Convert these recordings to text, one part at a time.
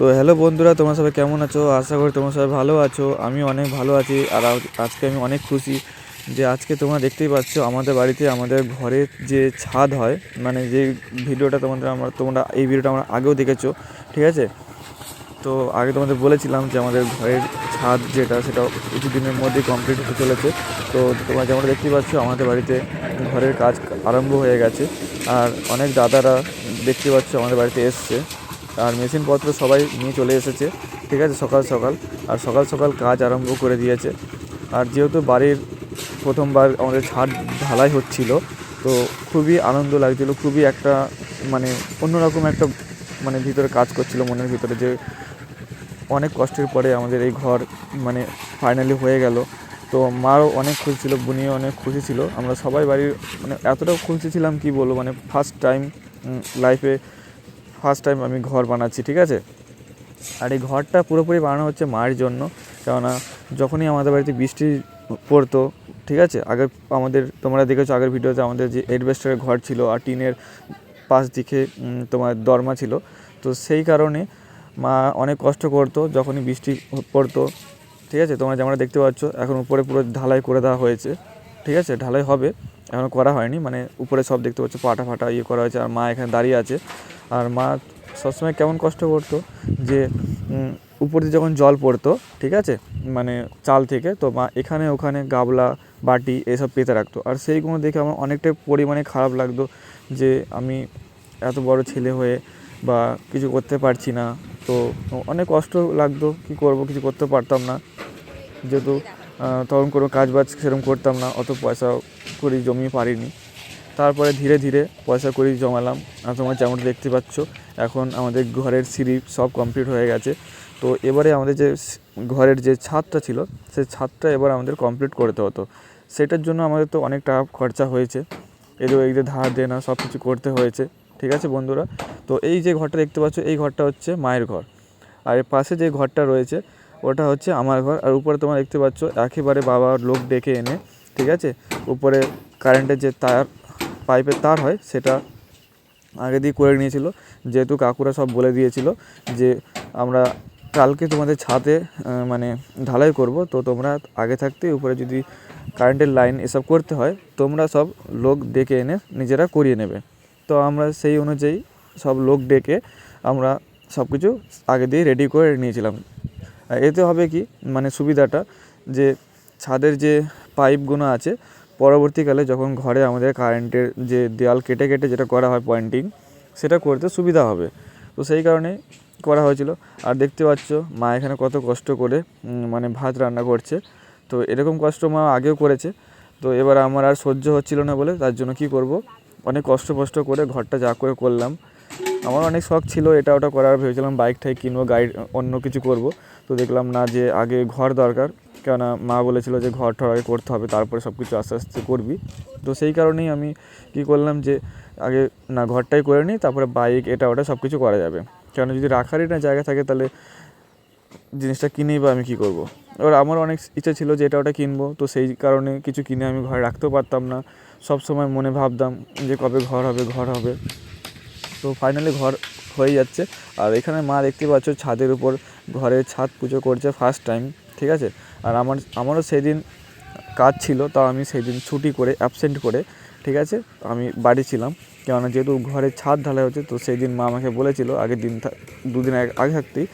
তো হ্যালো বন্ধুরা, তোমরা সবাই কেমন আছো? আশা করি তোমরা সবাই ভালো আছো। আমি অনেক ভালো আছি আর আজকে আমি অনেক খুশি যে আজকে তোমরা দেখতেই পাচ্ছ আমাদের বাড়িতে আমাদের ঘরের যে ছাদ হয় মানে যে ভিডিওটা তোমাদের আমরা, তোমরা এই ভিডিওটা আমরা আগেও দেখেছ, ঠিক আছে? তো আগে তোমাদের বলেছিলাম যে আমাদের ঘরের ছাদ যেটা, সেটা কিছুদিনের মধ্যেই কমপ্লিট হতে চলেছে। তো তোমরা যেমন দেখতেই পাচ্ছ, আমাদের বাড়িতে ঘরের কাজ আরম্ভ হয়ে গেছে। আর অনেক দাদারা দেখতে পাচ্ছ আমাদের বাড়িতে এসছে। আর মেশিনপত্র সবাই নিয়ে চলে এসেছে, ঠিক আছে, সকাল সকাল। আর সকাল সকাল কাজ আরম্ভ করে দিয়েছে। আর যেহেতু বাড়ির প্রথমবার আমাদের ছাদ ঢালাই হচ্ছিল, তো খুবই আনন্দ লাগছিল, খুবই একটা মানে অন্যরকম একটা মানে ভিতরে কাজ করছিল মনের ভিতরে যে অনেক কষ্টের পরে আমাদের এই ঘর মানে ফাইনালি হয়ে গেল। তো মাও অনেক খুশি ছিল, বুনিও অনেক খুশি ছিল। আমরা সবাই বাড়ির মানে এতটাও খুশি ছিলাম কি বলব মানে ফার্স্ট টাইম লাইফে ফার্স্ট টাইম আমি ঘর বানাচ্ছি, ঠিক আছে? আর এই ঘরটা পুরোপুরি বানানো হচ্ছে মায়ের জন্য, কেননা যখনই আমাদের বাড়িতে বৃষ্টি পড়তো, ঠিক আছে? আগে আমাদের, তোমরা দেখেছ আগের ভিডিওতে আমাদের যে এডভেস্টারের ঘর ছিল আর টিনের পাশ দিকে তোমার দরমা ছিল। তো সেই কারণে মা অনেক কষ্ট করতো যখনই বৃষ্টি পড়তো, ঠিক আছে? তোমরা যেমন দেখতে পাচ্ছ, এখন উপরে পুরো ঢালাই করে দেওয়া হয়েছে, ঠিক আছে? ঢালাই হবে এখনও করা হয়নি মানে উপরে সব দেখতে পাচ্ছ, পাটা ফাটা ইয়ে করা হয়েছে, আর মা এখানে দাঁড়িয়ে আছে। আর মা সবসময় কেমন কষ্ট করতো যে উপর দিয়ে যখন জল পড়তো, ঠিক আছে? মানে চাল থেকে, তো মা এখানে ওখানে গাবলা, বাটি এসব পেতে রাখতো। আর সেইগুলো দেখে আমার অনেকটাই পরিমাণে খারাপ লাগতো যে, আমি এত বড় ছেলে হয়ে বা কিছু করতে পারছি না। তো অনেক কষ্ট লাগতো, কি করব, কিছু করতে পারতাম না। যেহেতু তখন কোনো কাজ বাজ সেরকম করতাম না, অত পয়সা করি জমিয়ে পারিনি। তারপরে ধীরে ধীরে পয়সা করি জমালাম। আর তোমরা যেমন দেখতে পাচ্ছ, এখন আমাদের ঘরের সিঁড়ি সব কমপ্লিট হয়ে গেছে। তো এবারে আমাদের যে ঘরের যে ছাদটা ছিল, সেই ছাদটা এবার আমাদের কমপ্লিট করতে হতো। সেটার জন্য আমাদের তো অনেক টাকা খরচা হয়েছে। এদের এদের ধার দেনা সব কিছু করতে হয়েছে। ঠিক আছে বন্ধুরা? তো এই যে ঘরটা দেখতে পাচ্ছ, এই ঘরটা হচ্ছে মায়ের ঘর। আর এর পাশে যে ঘরটা রয়েছে, ওটা হচ্ছে আমার ঘর। আর উপরে তোমরা দেখতে পাচ্ছ, একেবারে বাবা লোক ডেকে এনে, ঠিক আছে? উপরে কারেন্টের যে তার পাইপের তার হয়, সেটা আগে দিয়ে করে নিয়েছিল। যেহেতু কাকুরা সব বলে দিয়েছিল যে, আমরা কালকে তোমাদের ছাদে মানে ঢালাই করব, তো তোমরা আগে থাকতে উপরে যদি কারেন্টের লাইন এসব করতে হয়, তোমরা সব লোক ডেকে এনে নিজেরা করিয়ে নেবে। তো আমরা সেই অনুযায়ী সব লোক ডেকে আমরা সব কিছু আগে দিয়ে রেডি করে নিয়েছিলাম। এতে হবে কি মানে সুবিধাটা যে, ছাদের যে পাইপগুলো আছে পরবর্তীকালে যখন ঘরে আমাদের কারেন্টের যে দেওয়াল কেটে কেটে যেটা করা হয় পয়েন্টিং সেটা করতে সুবিধা হবে। তো সেই কারণেই করা হয়েছিল। আর দেখতে পাচ্ছ, মা এখানে কত কষ্ট করে মানে ভাত রান্না করছে। তো এরকম কষ্ট মা আগেও করেছে। তো এবার আমার আর সহ্য হচ্ছিল না বলে তার জন্য কি করব? অনেক কষ্ট কষ্ট করে ঘরটা যা করে করলাম। আমার অনেক শখ ছিল এটা ওটা করার, ভেবেছিলাম বাইক টাইক কিনবো গাড়ি অন্য কিছু করব। তো দেখলাম না যে আগে ঘর দরকার, কেননা মা বলেছিল যে ঘর টর আগে করতে হবে, তারপরে সব কিছু আস্তে আস্তে করবি। তো সেই কারণেই আমি কি করলাম যে আগে না ঘরটাই করে নিই, তারপরে বাইক এটা ওটা সব কিছু করা যাবে। কেন যদি রাখারই না জায়গা থাকে তাহলে জিনিসটা কিনেই বা আমি কী করব। এবার আমার অনেক ইচ্ছা ছিল যে এটা ওটা কিনবো, তো সেই কারণে কিছু কিনে আমি ঘরে রাখতেও পারতাম না। সব সময় মনে ভাবতাম যে কবে ঘর হবে ঘর হবে। তো ফাইনালি ঘর হয়ে যাচ্ছে। আর এখানে মা দেখতে পাচ্ছ ছাদের উপর ঘরের ছাদ পুজো করছে ফার্স্ট টাইম ঠিক আছে? আর আমার, আমারও সেদিন কাজ ছিল, তাও আমি সেই দিন ছুটি করে অ্যাবসেন্ট করে, ঠিক আছে? আমি বাড়ি ছিলাম, কেননা যেহেতু ঘরের ছাদ ঢালাই হচ্ছে, তো সেই দিন মা আমাকে বলেছিল, আগের দিন দুদিন আগে থাকতেই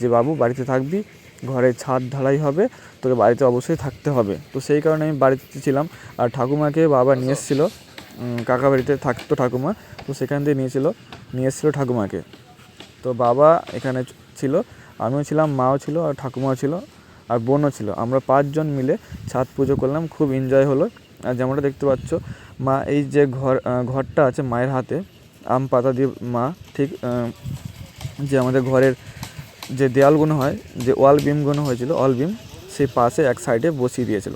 যে বাবু বাড়িতে থাকবি ঘরের ছাদ ঢালাই হবে, তোকে বাড়িতে অবশ্যই থাকতে হবে। তো সেই কারণে আমি বাড়িতে ছিলাম, আর ঠাকুমাকে বাবা নিয়ে এসেছিল কাকা বাড়িতে থাকতো ঠাকুমা, তো সেখান থেকে নিয়েছিল নিয়ে এসেছিল ঠাকুমাকে। তো বাবা এখানে ছিল, আমিও ছিলাম, মাও ছিল আর ঠাকুমাও ছিল আর বোনও ছিল। আমরা পাঁচজন মিলে ছাদ পুজো করলাম, খুব এনজয় হলো। আর যেমনটা দেখতে পাচ্ছ, মা এই যে ঘর ঘরটা আছে মায়ের হাতে, আম পাতা দিয়ে মা ঠিক যে আমাদের ঘরের যে দেয়ালগুলো হয়, যে ওয়াল বিমগুলো হয়েছিল অল বিম, সেই পাশে এক সাইডে বসিয়ে দিয়েছিল।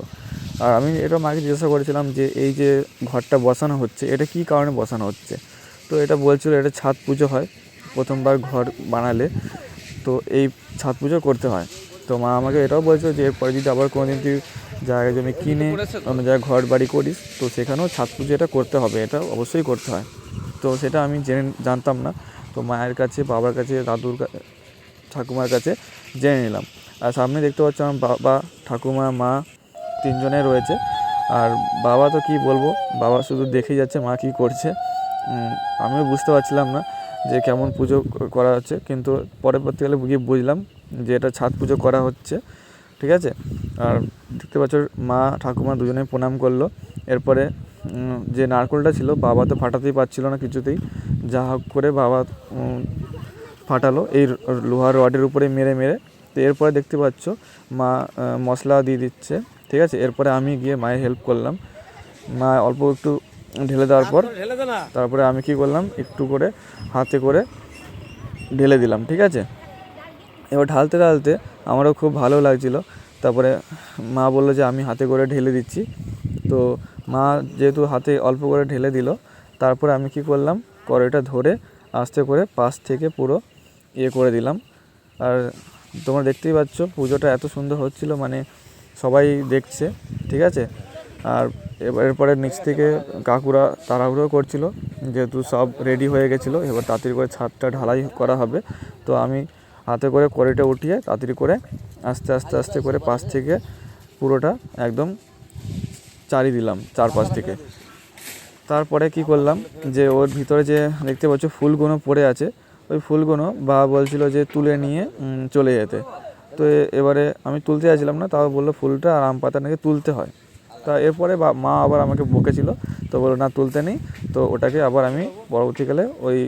আর আমি এটা মাকে জিজ্ঞাসা করেছিলাম যে এই যে ঘরটা বসানো হচ্ছে এটা কী কারণে বসানো হচ্ছে? তো এটা বলছিল এটা ছাদ পুজো হয় প্রথমবার ঘর বানালে। তো এই ছাদ পুজো করতে হয়। তো মা আমাকে এটাও বলছিল যে এরপরে যদি আবার কোনো দিন তুই জায়গা জমি কিনে অন্য জায়গায় ঘর বাড়ি করিস তো সেখানেও ছাদ পুজো এটা করতে হবে এটা অবশ্যই করতে হয়। তো সেটা আমি জেনে জানতাম না। তো মায়ের কাছে বাবার কাছে দাদুর ঠাকুমার কাছে জেনে নিলাম। আর সামনে দেখতে পাচ্ছ আমার বাবা ঠাকুমা মা তিনজনে রয়েছে। আর বাবা তো কি বলব? বাবা শুধু দেখেই যাচ্ছে, মা কী করছে? আমিও বুঝতে পারছিলাম না যে কেমন পুজো করা হচ্ছে, কিন্তু পরবর্তীকালে গিয়ে বুঝলাম যে এটা ছাদ পুজো করা হচ্ছে, ঠিক আছে? আর দেখতে পাচ্ছ, মা, ঠাকুমা দুজনেই প্রণাম করল। এরপরে যে নারকোলটা ছিল, বাবা তো ফাটাতেই পারছিল না কিছুতেই। যা হোক করে বাবা ফাটালো এই লোহার রডের উপরে মেরে মেরে। তো এরপরে দেখতে পাচ্ছ, মা মশলা দিয়ে দিচ্ছে। ঠিক আছে? এরপরে আমি গিয়ে মায়ের হেল্প করলাম। মা অল্প একটু ঢেলে দেওয়ার পর তারপরে আমি কি করলাম? একটু করে হাতে করে ঢেলে দিলাম ঠিক আছে? এবার ঢালতে ঢালতে আমারও খুব ভালো লাগছিল। তারপরে মা বলল যে আমি হাতে করে ঢেলে দিচ্ছি। তো মা যেহেতু হাতে অল্প করে ঢেলে দিল তারপরে আমি কি করলাম? কড়াইটা ধরে আস্তে করে পাশ থেকে পুরো ইয়ে করে দিলাম। আর তোমরা দেখতেই পাচ্ছ পুজোটা এত সুন্দর হচ্ছিল মানে সবাই দেখছে, ঠিক আছে? আর এবার, এরপরে নিচ থেকে কাকুরা তাড়াহুড়ো করছিল, যেহেতু সব রেডি হয়ে গেছিল, এবার তাড়াতাড়ি করে ছাদটা ঢালাই করা হবে। তো আমি হাতে করে কড়াইটা উঠিয়ে তাড়াতাড়ি করে আস্তে আস্তে আস্তে করে পাশ থেকে পুরোটা একদম চারি দিলাম চারপাশ থেকে। তারপরে কি করলাম যে, ওর ভিতরে যে দেখতে পাচ্ছ ফুলগুলো পড়ে আছে, ওই ফুলগুলো বা বলছিল যে তুলে নিয়ে চলে যেতে। তো এবারে আমি তুলতে যাচ্ছিলাম না, তাও বলল ফুলটা আর আম পাতা নাকি তুলতে হয়। তা এরপরে মা আবার আমাকে বকেছিল, তো বলল, না, তুলতে নেই। তো ওটাকে আবার আমি পরবর্তীকালে ওই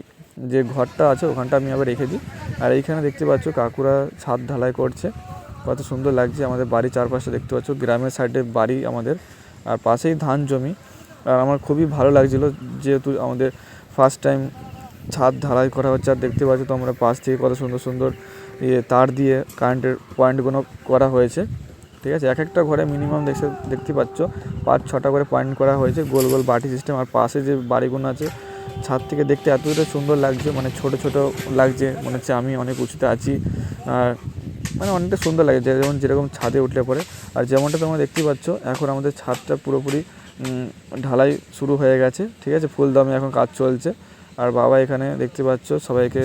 যে ঘরটা আছে, ওখানটা আমি আবার রেখে দিই। আর এইখানে দেখতে পাচ্ছ কাকুরা ছাদ ঢালাই করছে। কত সুন্দর লাগছে আমাদের বাড়ির চারপাশে দেখতে পাচ্ছ, গ্রামের সাইডে বাড়ি আমাদের, আর পাশেই ধান জমি। আর আমার খুবই ভালো লাগছিল যেহেতু আমাদের ফার্স্ট টাইম ছাদ ঢালাই করা হচ্ছে, আর দেখতে পাচ্ছ তোমরা পাশ থেকে কত সুন্দর সুন্দর ইয়ে তার দিয়ে কারেন্টের পয়েন্টগুলো করা হয়েছে। ঠিক আছে? এক একটা ঘরে মিনিমাম দেখতে দেখতে পাচ্ছ, পাঁচ ছটা করে পয়েন্ট করা হয়েছে, গোল গোল বাটি সিস্টেম আর পাশে যে বাড়িগুলো আছে, ছাদ থেকে দেখতে এতটা সুন্দর লাগছে মানে ছোট ছোট লাগছে, মনে হচ্ছে আমি অনেক উঁচুতে আছি। আর মানে অনেকটা সুন্দর লাগে যেমন, যেরকম ছাদে উঠলে পরে। আর যেমনটা তোমরা দেখতে পাচ্ছ, এখন আমাদের ছাদটা পুরোপুরি ঢালাই শুরু হয়ে গেছে। ঠিক আছে? ফুলদমে এখন কাজ চলছে। আর বাবা এখানে দেখতে পাচ্ছ, সবাইকে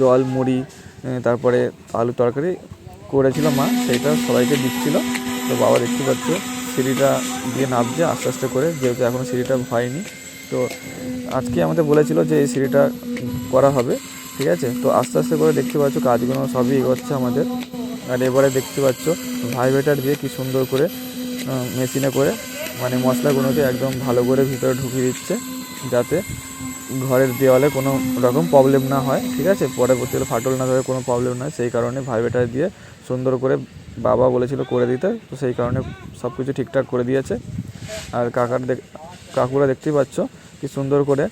জল, মুড়ি তারপরে আলু তরকারি করেছিল মা, সেইটা সবাইকে দিচ্ছিল। তো বাবা দেখতে পাচ্ছ, সিঁড়িটা দিয়ে নামছে আস্তে আস্তে করে, যেহেতু এখনও সিঁড়িটা হয়নি। তো আজকে আমাদের বলেছিল যে এই সিঁড়িটা করা হবে, ঠিক আছে? তো আস্তে আস্তে করে দেখতে পাচ্ছ, কাজগুলো সবই এগোচ্ছে আমাদের। আর এবারে দেখতে পাচ্ছ, ভাইব্রেটার দিয়ে কি সুন্দর করে মেশিনে করে মানে মশলাগুলোকে একদম ভালো করে ভিতরে ঢুকিয়ে দিচ্ছে, যাতে ঘরের দেওয়ালে কোনো রকম প্রবলেম না হয়, ঠিক আছে? পরবর্তীকালে ফাটল না ধরে কোনো প্রবলেম না হয় সেই কারণে ভাইব্রেটার দিয়ে সুন্দর করে বাবা বলেছিল করে দিতে। তো সেই কারণে সব কিছু ঠিকঠাক করে দিয়েছে। আর কাকার দেখ, কাকুরা দেখতেই পাচ্ছ কি সুন্দর করে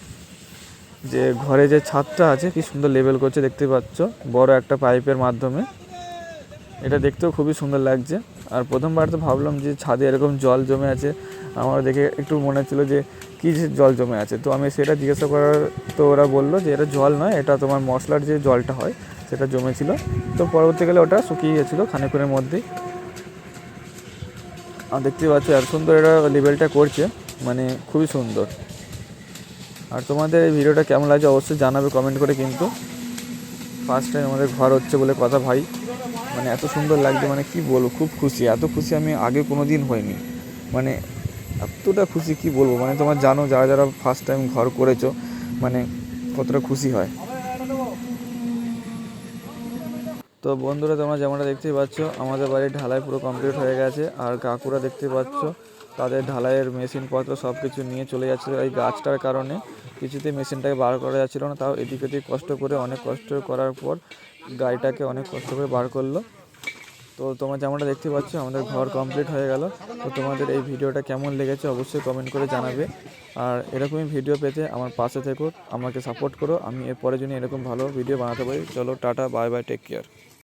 যে ঘরে যে ছাদটা আছে, কি সুন্দর লেভেল করছে দেখতে পাচ্ছ। বড় একটা পাইপের মাধ্যমে। এটা দেখতেও খুবই সুন্দর লাগছে। আর প্রথমবার তো ভাবলাম যে ছাদে এরকম জল জমে আছে। আমার দেখে একটু মনে হচ্ছিল যে কী যে জল জমে আছে? তো আমি সেটা জিজ্ঞাসা করার, তো ওরা বলল যে এটা জল নয়, এটা তোমার মশলার যে জলটা হয়, সেটা জমেছিল। তো পরবর্তীকালে ওটা শুকিয়ে গেছিল খানিক্ষণের মধ্যেই। আর দেখতে পাচ্ছ, এত সুন্দর এটা লেভেলটা করছে মানে খুবই সুন্দর। আর তোমাদের এই ভিডিওটা কেমন লাগছে অবশ্যই জানাবে কমেন্ট করে কিন্তু। ফার্স্ট টাইম আমাদের ঘর হচ্ছে বলে কথা ভাই। মানে এত সুন্দর লাগছে মানে কি বলব, খুব খুশি। এত খুশি আমি আগে কোনো দিন হইনি। মানে এতটা খুশি, কি বলব? মানে তোমার জানো, যারা যারা ফার্স্ট টাইম ঘর করেছ মানে কতটা খুশি হয়। তো বন্ধুরা, তোমরা যেমনটা দেখতেই পাচ্ছ, আমাদের বাড়ির ঢালাই পুরো কমপ্লিট হয়ে গেছে। আর কাকুরা দেখতে পাচ্ছ, তাদের ঢালাইয়ের মেশিনপত্র সব কিছু নিয়ে চলে যাচ্ছিল এই গাছটার কারণে। কিছুতেই মেশিনটাকে বার করা যাচ্ছিল না, তাও এদিক ওদিক কষ্ট করে, অনেক কষ্ট করার পর গাড়িটাকে অনেক কষ্ট করে বার করল। তো তোমরা যেমনটা দেখতে পাচ্ছ, আমাদের ঘর কমপ্লিট হয়ে গেল। তো তোমাদের এই ভিডিওটা কেমন লেগেছে অবশ্যই কমেন্ট করে জানাবে। আর এরকমই ভিডিও পেতে আমার পাশে থেকো, আমাকে সাপোর্ট করো। আমি এরপরে জন্য এরকম ভালো ভিডিও বানাতে পারি, চলো tata bye bye take care